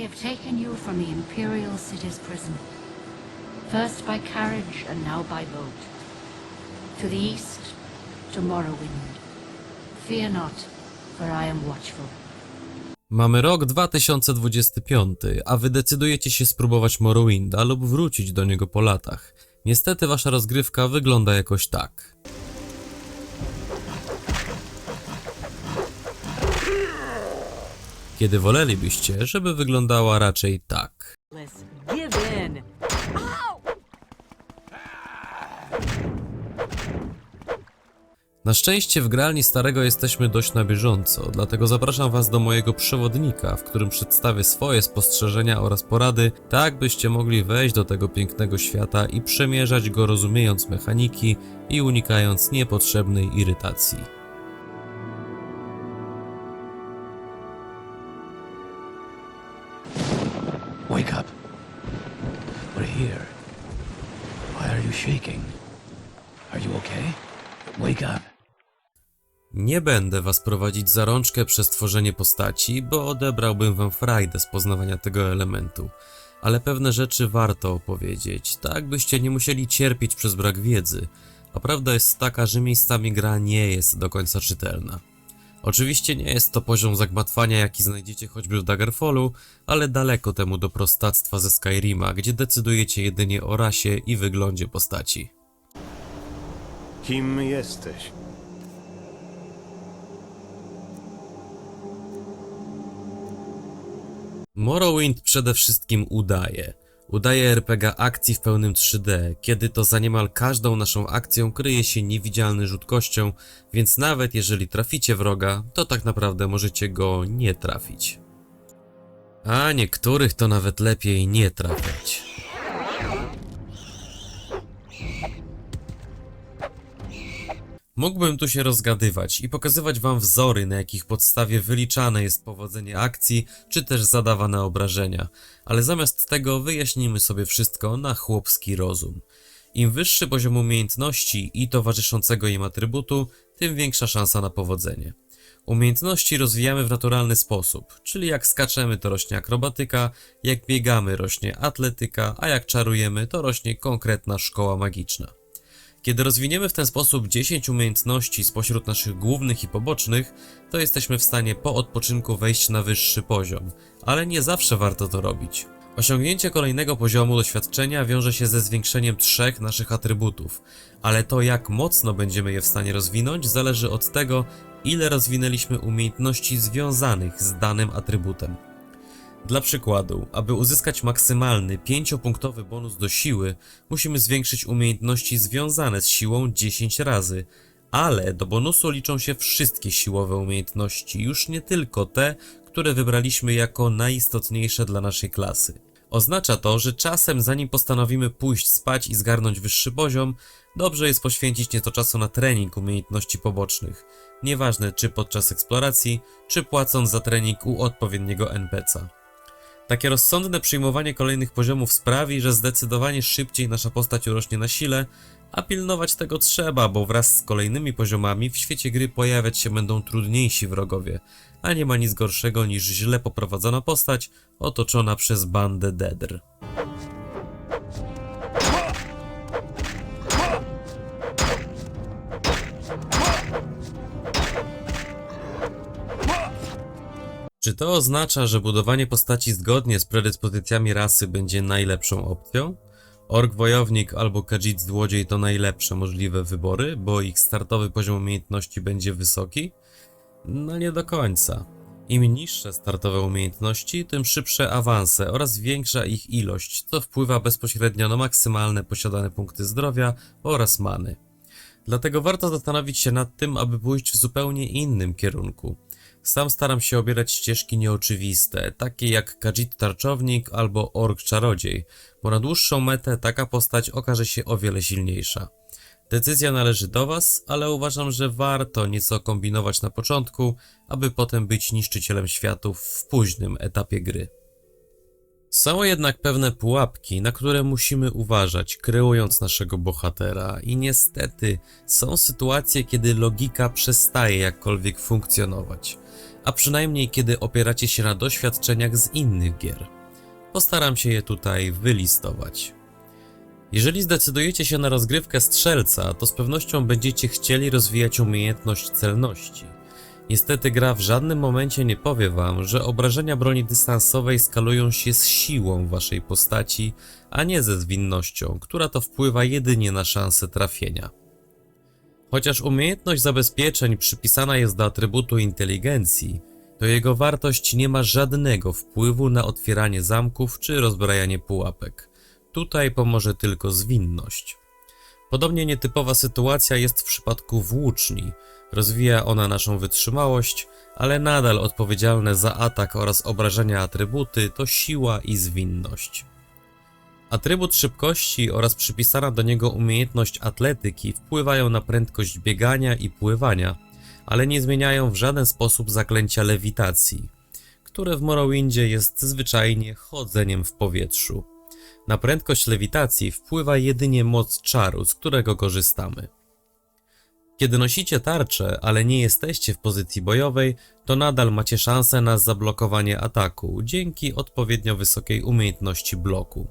They have taken you from the Imperial City's prison. First by carriage and now by boat. To the east, to Morrowind. Fear not, for I am watchful. Mamy rok 2025, a wy decydujecie się spróbować Morrowinda lub wrócić do niego po latach. Niestety wasza rozgrywka wygląda jakoś tak. Kiedy wolelibyście, żeby wyglądała raczej tak. Na szczęście w gralni starego jesteśmy dość na bieżąco, dlatego zapraszam Was do mojego przewodnika, w którym przedstawię swoje spostrzeżenia oraz porady, tak byście mogli wejść do tego pięknego świata i przemierzać go rozumiejąc mechaniki i unikając niepotrzebnej irytacji. Nie będę Was prowadzić za rączkę przez tworzenie postaci, bo odebrałbym Wam frajdę z poznawania tego elementu. Ale pewne rzeczy warto opowiedzieć, tak byście nie musieli cierpieć przez brak wiedzy. A prawda jest taka, że miejscami gra nie jest do końca czytelna. Oczywiście nie jest to poziom zagmatwania, jaki znajdziecie choćby w Daggerfallu, ale daleko temu do prostactwa ze Skyrima, gdzie decydujecie jedynie o rasie i wyglądzie postaci. Kim jesteś? Morrowind przede wszystkim udaje. Udaje RPG akcji w pełnym 3D, kiedy to za niemal każdą naszą akcją kryje się niewidzialny rzut kością, więc nawet jeżeli traficie wroga, to tak naprawdę możecie go nie trafić. A niektórych to nawet lepiej nie trafiać. Mógłbym tu się rozgadywać i pokazywać wam wzory, na jakich podstawie wyliczane jest powodzenie akcji, czy też zadawane obrażenia, ale zamiast tego wyjaśnimy sobie wszystko na chłopski rozum. Im wyższy poziom umiejętności i towarzyszącego im atrybutu, tym większa szansa na powodzenie. Umiejętności rozwijamy w naturalny sposób, czyli jak skaczemy to rośnie akrobatyka, jak biegamy rośnie atletyka, a jak czarujemy to rośnie konkretna szkoła magiczna. Kiedy rozwiniemy w ten sposób 10 umiejętności spośród naszych głównych i pobocznych, to jesteśmy w stanie po odpoczynku wejść na wyższy poziom, ale nie zawsze warto to robić. Osiągnięcie kolejnego poziomu doświadczenia wiąże się ze zwiększeniem trzech naszych atrybutów, ale to jak mocno będziemy je w stanie rozwinąć zależy od tego, ile rozwinęliśmy umiejętności związanych z danym atrybutem. Dla przykładu, aby uzyskać maksymalny 5-punktowy bonus do siły, musimy zwiększyć umiejętności związane z siłą 10 razy, ale do bonusu liczą się wszystkie siłowe umiejętności, już nie tylko te, które wybraliśmy jako najistotniejsze dla naszej klasy. Oznacza to, że czasem zanim postanowimy pójść spać i zgarnąć wyższy poziom, dobrze jest poświęcić nieco czasu na trening umiejętności pobocznych. Nieważne czy podczas eksploracji, czy płacąc za trening u odpowiedniego NPC'a. Takie rozsądne przyjmowanie kolejnych poziomów sprawi, że zdecydowanie szybciej nasza postać urośnie na sile, a pilnować tego trzeba, bo wraz z kolejnymi poziomami w świecie gry pojawiać się będą trudniejsi wrogowie, a nie ma nic gorszego niż źle poprowadzona postać otoczona przez bandę Dedr. Czy to oznacza, że budowanie postaci zgodnie z predyspozycjami rasy będzie najlepszą opcją? Ork wojownik albo Khajiit złodziej to najlepsze możliwe wybory, bo ich startowy poziom umiejętności będzie wysoki? No nie do końca. Im niższe startowe umiejętności, tym szybsze awanse oraz większa ich ilość, co wpływa bezpośrednio na maksymalne posiadane punkty zdrowia oraz many. Dlatego warto zastanowić się nad tym, aby pójść w zupełnie innym kierunku. Sam staram się obierać ścieżki nieoczywiste, takie jak Khajiit Tarczownik albo Ork Czarodziej, bo na dłuższą metę taka postać okaże się o wiele silniejsza. Decyzja należy do Was, ale uważam, że warto nieco kombinować na początku, aby potem być niszczycielem światów w późnym etapie gry. Są jednak pewne pułapki, na które musimy uważać, kreując naszego bohatera, i niestety są sytuacje, kiedy logika przestaje jakkolwiek funkcjonować. a przynajmniej kiedy opieracie się na doświadczeniach z innych gier. Postaram się je tutaj wylistować. Jeżeli zdecydujecie się na rozgrywkę strzelca, to z pewnością będziecie chcieli rozwijać umiejętność celności. Niestety gra w żadnym momencie nie powie wam, że obrażenia broni dystansowej skalują się z siłą waszej postaci, a nie ze zwinnością, która to wpływa jedynie na szanse trafienia. Chociaż umiejętność zabezpieczeń przypisana jest do atrybutu inteligencji, to jego wartość nie ma żadnego wpływu na otwieranie zamków czy rozbrajanie pułapek. Tutaj pomoże tylko zwinność. Podobnie nietypowa sytuacja jest w przypadku włóczni. Rozwija ona naszą wytrzymałość, ale nadal odpowiedzialne za atak oraz obrażenia atrybuty to siła i zwinność. Atrybut szybkości oraz przypisana do niego umiejętność atletyki wpływają na prędkość biegania i pływania, ale nie zmieniają w żaden sposób zaklęcia lewitacji, które w Morrowindzie jest zwyczajnie chodzeniem w powietrzu. Na prędkość lewitacji wpływa jedynie moc czaru, z którego korzystamy. Kiedy nosicie tarczę, ale nie jesteście w pozycji bojowej, to nadal macie szansę na zablokowanie ataku dzięki odpowiednio wysokiej umiejętności bloku.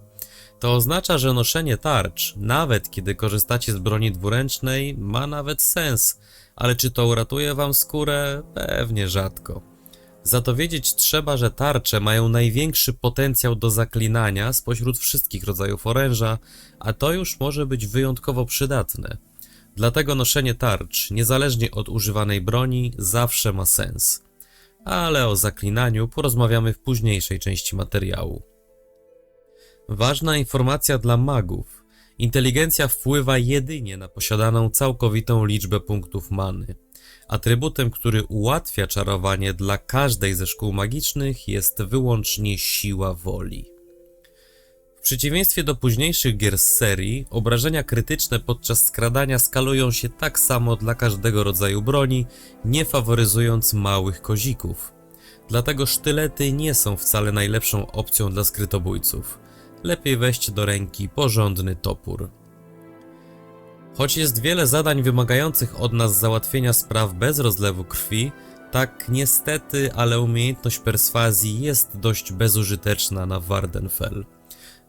To oznacza, że noszenie tarcz, nawet kiedy korzystacie z broni dwuręcznej, ma nawet sens, ale czy to uratuje wam skórę? Pewnie rzadko. Za to wiedzieć trzeba, że tarcze mają największy potencjał do zaklinania spośród wszystkich rodzajów oręża, a to już może być wyjątkowo przydatne. Dlatego noszenie tarcz, niezależnie od używanej broni, zawsze ma sens. Ale o zaklinaniu porozmawiamy w późniejszej części materiału. Ważna informacja dla magów. Inteligencja wpływa jedynie na posiadaną całkowitą liczbę punktów many. Atrybutem, który ułatwia czarowanie dla każdej ze szkół magicznych jest wyłącznie siła woli. Przeciwieństwie do późniejszych gier z serii, obrażenia krytyczne podczas skradania skalują się tak samo dla każdego rodzaju broni, nie faworyzując małych kozików. Dlatego sztylety nie są wcale najlepszą opcją dla skrytobójców. Lepiej weźć do ręki porządny topór. Choć jest wiele zadań wymagających od nas załatwienia spraw bez rozlewu krwi, tak niestety, ale umiejętność perswazji jest dość bezużyteczna na Wardenfell.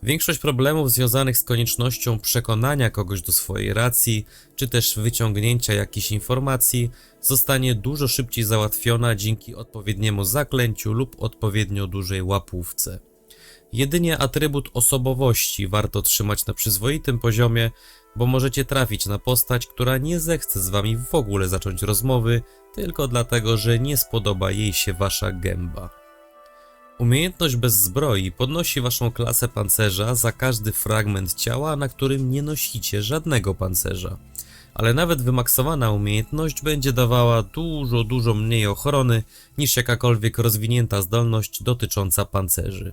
Większość problemów związanych z koniecznością przekonania kogoś do swojej racji, czy też wyciągnięcia jakichś informacji, zostanie dużo szybciej załatwiona dzięki odpowiedniemu zaklęciu lub odpowiednio dużej łapówce. Jedynie atrybut osobowości warto trzymać na przyzwoitym poziomie, bo możecie trafić na postać, która nie zechce z wami w ogóle zacząć rozmowy, tylko dlatego, że nie spodoba jej się wasza gęba. Umiejętność bez zbroi podnosi waszą klasę pancerza za każdy fragment ciała, na którym nie nosicie żadnego pancerza. Ale nawet wymaksowana umiejętność będzie dawała dużo, dużo mniej ochrony niż jakakolwiek rozwinięta zdolność dotycząca pancerzy.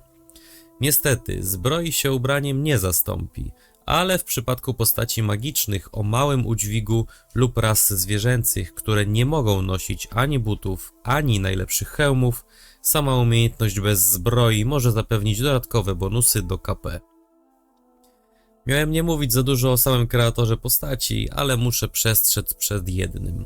Niestety, zbroi się ubraniem nie zastąpi, ale w przypadku postaci magicznych o małym udźwigu lub ras zwierzęcych, które nie mogą nosić ani butów, ani najlepszych hełmów, sama umiejętność bez zbroi może zapewnić dodatkowe bonusy do KP. Miałem nie mówić za dużo o samym kreatorze postaci, ale muszę przestrzec przed jednym.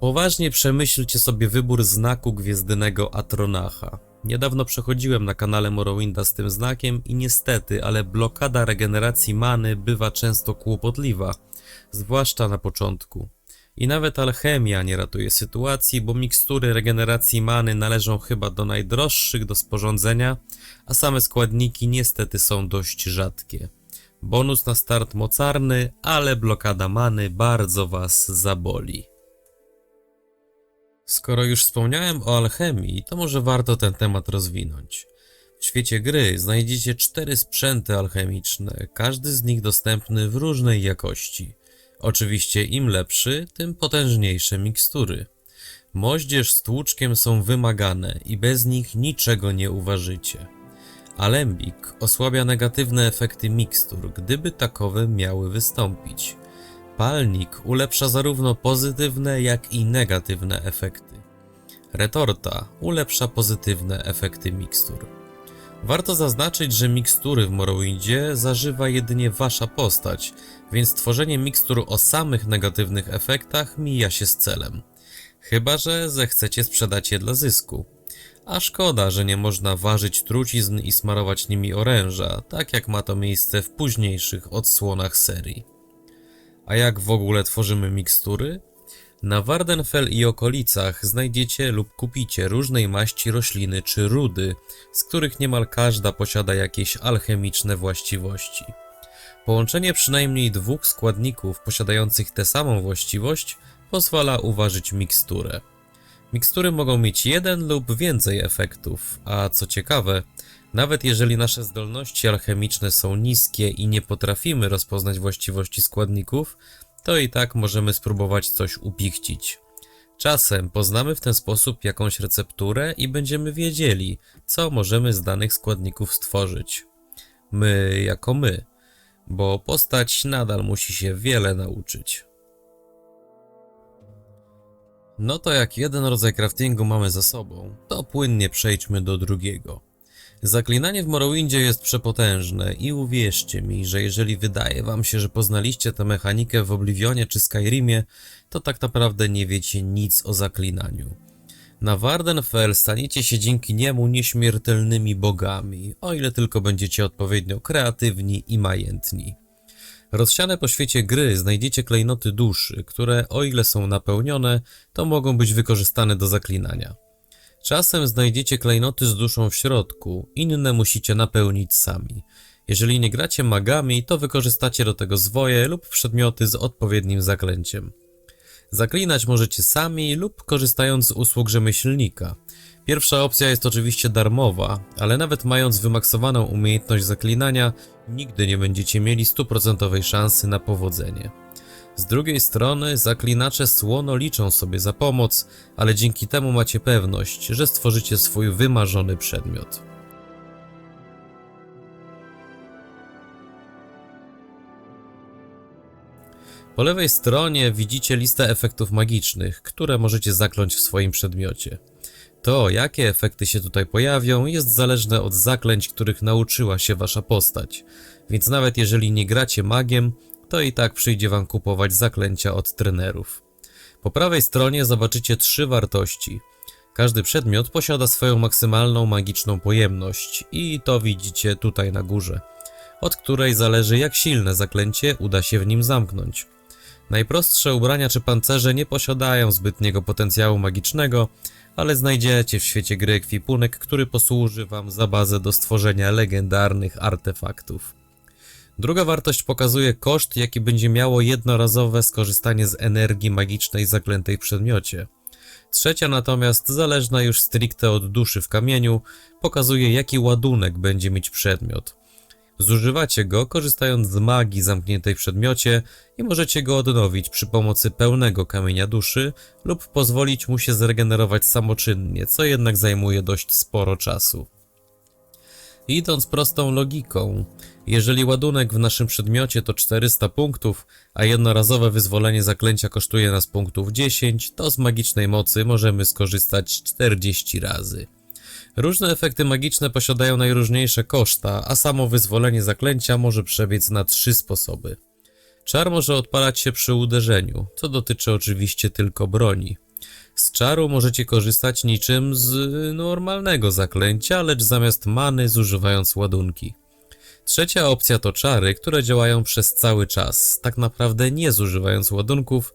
Poważnie przemyślcie sobie wybór znaku gwiezdnego Atronacha. Niedawno przechodziłem na kanale Morrowinda z tym znakiem i niestety, ale blokada regeneracji many bywa często kłopotliwa, zwłaszcza na początku. I nawet alchemia nie ratuje sytuacji, bo mikstury regeneracji many należą chyba do najdroższych do sporządzenia, a same składniki niestety są dość rzadkie. Bonus na start mocarny, ale blokada many bardzo was zaboli. Skoro już wspomniałem o alchemii, to może warto ten temat rozwinąć. W świecie gry znajdziecie cztery sprzęty alchemiczne, każdy z nich dostępny w różnej jakości. Oczywiście im lepszy, tym potężniejsze mikstury. Moździerz z tłuczkiem są wymagane i bez nich niczego nie uważycie. Alembik osłabia negatywne efekty mikstur, gdyby takowe miały wystąpić. Palnik ulepsza zarówno pozytywne, jak i negatywne efekty. Retorta ulepsza pozytywne efekty mikstur. Warto zaznaczyć, że mikstury w Morrowindzie zażywa jedynie wasza postać, więc tworzenie mikstur o samych negatywnych efektach mija się z celem. Chyba, że zechcecie sprzedać je dla zysku. A szkoda, że nie można ważyć trucizn i smarować nimi oręża, tak jak ma to miejsce w późniejszych odsłonach serii. A jak w ogóle tworzymy mikstury? Na Wardenfell i okolicach znajdziecie lub kupicie różnej maści rośliny czy rudy, z których niemal każda posiada jakieś alchemiczne właściwości. Połączenie przynajmniej dwóch składników posiadających tę samą właściwość pozwala uważać miksturę. Mikstury mogą mieć jeden lub więcej efektów, a co ciekawe, nawet jeżeli nasze zdolności alchemiczne są niskie i nie potrafimy rozpoznać właściwości składników, to i tak możemy spróbować coś upichcić. Czasem poznamy w ten sposób jakąś recepturę i będziemy wiedzieli, co możemy z danych składników stworzyć. My jako my, bo postać nadal musi się wiele nauczyć. No to jak jeden rodzaj craftingu mamy za sobą, to płynnie przejdźmy do drugiego. Zaklinanie w Morrowindzie jest przepotężne i uwierzcie mi, że jeżeli wydaje wam się, że poznaliście tę mechanikę w Oblivionie czy Skyrimie, to tak naprawdę nie wiecie nic o zaklinaniu. Na Wardenfell staniecie się dzięki niemu nieśmiertelnymi bogami, o ile tylko będziecie odpowiednio kreatywni i majętni. Rozsiane po świecie gry znajdziecie klejnoty duszy, które o ile są napełnione, to mogą być wykorzystane do zaklinania. Czasem znajdziecie klejnoty z duszą w środku, inne musicie napełnić sami. Jeżeli nie gracie magami, to wykorzystacie do tego zwoje lub przedmioty z odpowiednim zaklęciem. Zaklinać możecie sami lub korzystając z usług rzemieślnika. Pierwsza opcja jest oczywiście darmowa, ale nawet mając wymaksowaną umiejętność zaklinania, nigdy nie będziecie mieli stuprocentowej szansy na powodzenie. Z drugiej strony, zaklinacze słono liczą sobie za pomoc, ale dzięki temu macie pewność, że stworzycie swój wymarzony przedmiot. Po lewej stronie widzicie listę efektów magicznych, które możecie zakląć w swoim przedmiocie. To, jakie efekty się tutaj pojawią, jest zależne od zaklęć, których nauczyła się wasza postać, więc nawet jeżeli nie gracie magiem, to i tak przyjdzie wam kupować zaklęcia od trenerów. Po prawej stronie zobaczycie trzy wartości. Każdy przedmiot posiada swoją maksymalną magiczną pojemność i to widzicie tutaj na górze, od której zależy jak silne zaklęcie uda się w nim zamknąć. Najprostsze ubrania czy pancerze nie posiadają zbytniego potencjału magicznego, ale znajdziecie w świecie gry ekwipunek, który posłuży wam za bazę do stworzenia legendarnych artefaktów. Druga wartość pokazuje koszt, jaki będzie miało jednorazowe skorzystanie z energii magicznej zaklętej w przedmiocie. Trzecia natomiast, zależna już stricte od duszy w kamieniu, pokazuje jaki ładunek będzie mieć przedmiot. Zużywacie go korzystając z magii zamkniętej w przedmiocie i możecie go odnowić przy pomocy pełnego kamienia duszy lub pozwolić mu się zregenerować samoczynnie, co jednak zajmuje dość sporo czasu. Idąc prostą logiką, jeżeli ładunek w naszym przedmiocie to 400 punktów, a jednorazowe wyzwolenie zaklęcia kosztuje nas punktów 10, to z magicznej mocy możemy skorzystać 40 razy. Różne efekty magiczne posiadają najróżniejsze koszta, a samo wyzwolenie zaklęcia może przebiec na trzy sposoby. Czar może odpalać się przy uderzeniu, co dotyczy oczywiście tylko broni. Z czaru możecie korzystać niczym z normalnego zaklęcia, lecz zamiast many zużywając ładunki. Trzecia opcja to czary, które działają przez cały czas, tak naprawdę nie zużywając ładunków,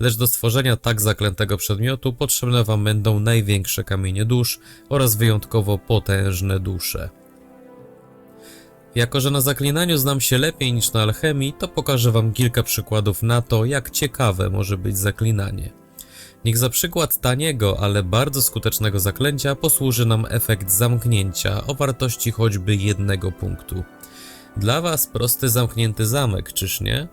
lecz do stworzenia tak zaklętego przedmiotu potrzebne Wam będą największe kamienie dusz oraz wyjątkowo potężne dusze. Jako, że na zaklinaniu znam się lepiej niż na alchemii, to pokażę Wam kilka przykładów na to, jak ciekawe może być zaklinanie. Niech za przykład taniego, ale bardzo skutecznego zaklęcia posłuży nam efekt zamknięcia o wartości choćby jednego punktu. Dla Was prosty zamknięty zamek, czyż nie?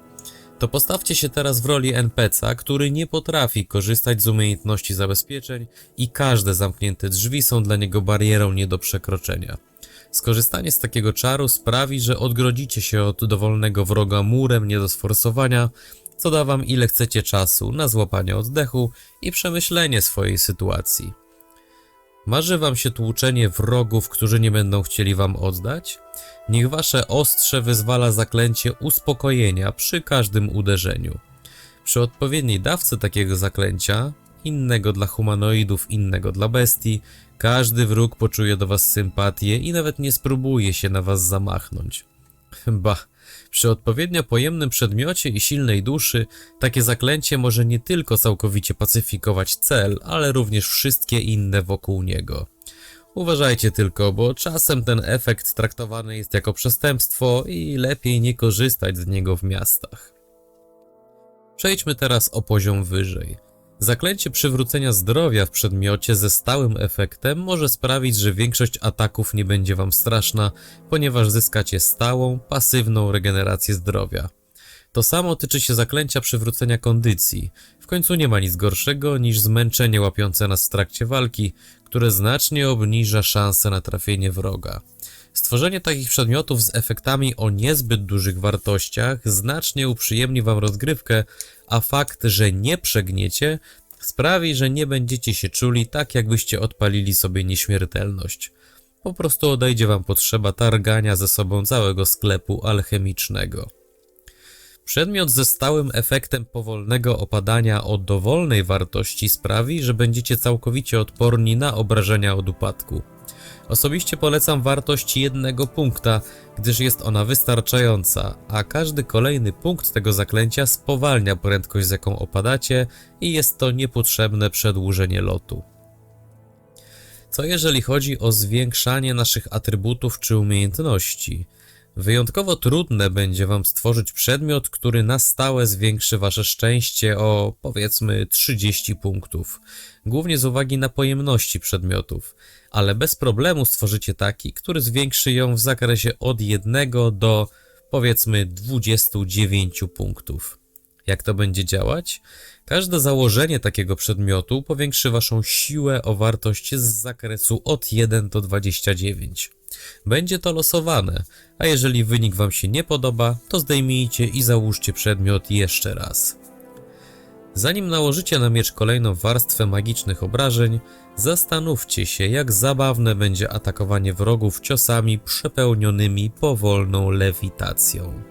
To postawcie się teraz w roli NPC'a, który nie potrafi korzystać z umiejętności zabezpieczeń i każde zamknięte drzwi są dla niego barierą nie do przekroczenia. Skorzystanie z takiego czaru sprawi, że odgrodzicie się od dowolnego wroga murem nie do sforsowania, co da wam ile chcecie czasu na złapanie oddechu i przemyślenie swojej sytuacji. Marzy wam się tłuczenie wrogów, którzy nie będą chcieli wam oddać? Niech wasze ostrze wyzwala zaklęcie uspokojenia przy każdym uderzeniu. Przy odpowiedniej dawce takiego zaklęcia, innego dla humanoidów, innego dla bestii. Każdy wróg poczuje do was sympatię i nawet nie spróbuje się na was zamachnąć. Ba, przy odpowiednio pojemnym przedmiocie i silnej duszy, takie zaklęcie może nie tylko całkowicie pacyfikować cel, ale również wszystkie inne wokół niego. Uważajcie tylko, bo czasem ten efekt traktowany jest jako przestępstwo i lepiej nie korzystać z niego w miastach. Przejdźmy teraz o poziom wyżej. Zaklęcie przywrócenia zdrowia w przedmiocie ze stałym efektem może sprawić, że większość ataków nie będzie wam straszna, ponieważ zyskacie stałą, pasywną regenerację zdrowia. To samo tyczy się zaklęcia przywrócenia kondycji. W końcu nie ma nic gorszego niż zmęczenie łapiące nas w trakcie walki, które znacznie obniża szanse na trafienie wroga. Stworzenie takich przedmiotów z efektami o niezbyt dużych wartościach znacznie uprzyjemni wam rozgrywkę, a fakt, że nie przegniecie, sprawi, że nie będziecie się czuli tak, jakbyście odpalili sobie nieśmiertelność. Po prostu odejdzie wam potrzeba targania ze sobą całego sklepu alchemicznego. Przedmiot ze stałym efektem powolnego opadania o dowolnej wartości sprawi, że będziecie całkowicie odporni na obrażenia od upadku. Osobiście polecam wartość jednego punkta, gdyż jest ona wystarczająca, a każdy kolejny punkt tego zaklęcia spowalnia prędkość z jaką opadacie i jest to niepotrzebne przedłużenie lotu. Co jeżeli chodzi o zwiększanie naszych atrybutów czy umiejętności? Wyjątkowo trudne będzie Wam stworzyć przedmiot, który na stałe zwiększy Wasze szczęście o powiedzmy 30 punktów, głównie z uwagi na pojemności przedmiotów, ale bez problemu stworzycie taki, który zwiększy ją w zakresie od 1 do powiedzmy 29 punktów. Jak to będzie działać? Każde założenie takiego przedmiotu powiększy Waszą siłę o wartość z zakresu od 1 do 29. Będzie to losowane, a jeżeli wynik Wam się nie podoba, to zdejmijcie i załóżcie przedmiot jeszcze raz. Zanim nałożycie na miecz kolejną warstwę magicznych obrażeń, zastanówcie się, jak zabawne będzie atakowanie wrogów ciosami przepełnionymi powolną lewitacją.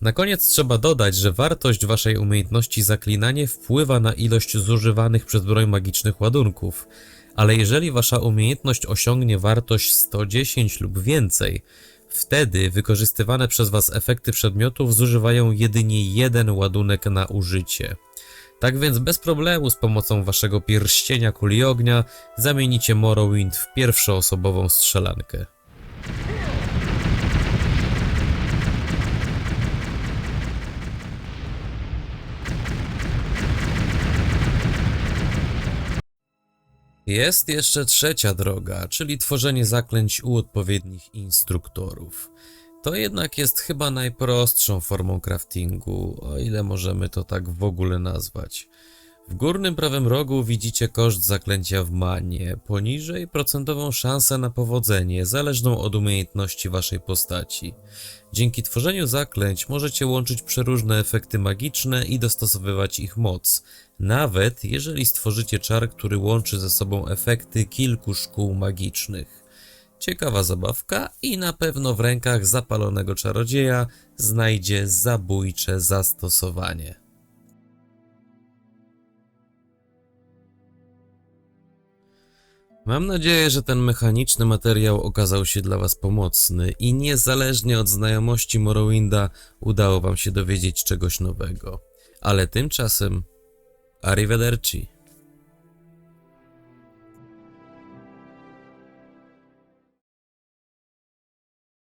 Na koniec trzeba dodać, że wartość waszej umiejętności zaklinanie wpływa na ilość zużywanych przez broń magicznych ładunków, ale jeżeli wasza umiejętność osiągnie wartość 110 lub więcej, wtedy wykorzystywane przez was efekty przedmiotów zużywają jedynie jeden ładunek na użycie. Tak więc bez problemu z pomocą waszego pierścienia kuli ognia zamienicie Morrowind w pierwszoosobową strzelankę. Jest jeszcze trzecia droga, czyli tworzenie zaklęć u odpowiednich instruktorów. To jednak jest chyba najprostszą formą craftingu, o ile możemy to tak w ogóle nazwać. W górnym prawym rogu widzicie koszt zaklęcia w manie, poniżej procentową szansę na powodzenie, zależną od umiejętności waszej postaci. Dzięki tworzeniu zaklęć możecie łączyć przeróżne efekty magiczne i dostosowywać ich moc, nawet jeżeli stworzycie czar, który łączy ze sobą efekty kilku szkół magicznych. Ciekawa zabawka i na pewno w rękach zapalonego czarodzieja znajdzie zabójcze zastosowanie. Mam nadzieję, że ten mechaniczny materiał okazał się dla Was pomocny i niezależnie od znajomości Morrowinda udało Wam się dowiedzieć czegoś nowego. Ale tymczasem, arrivederci.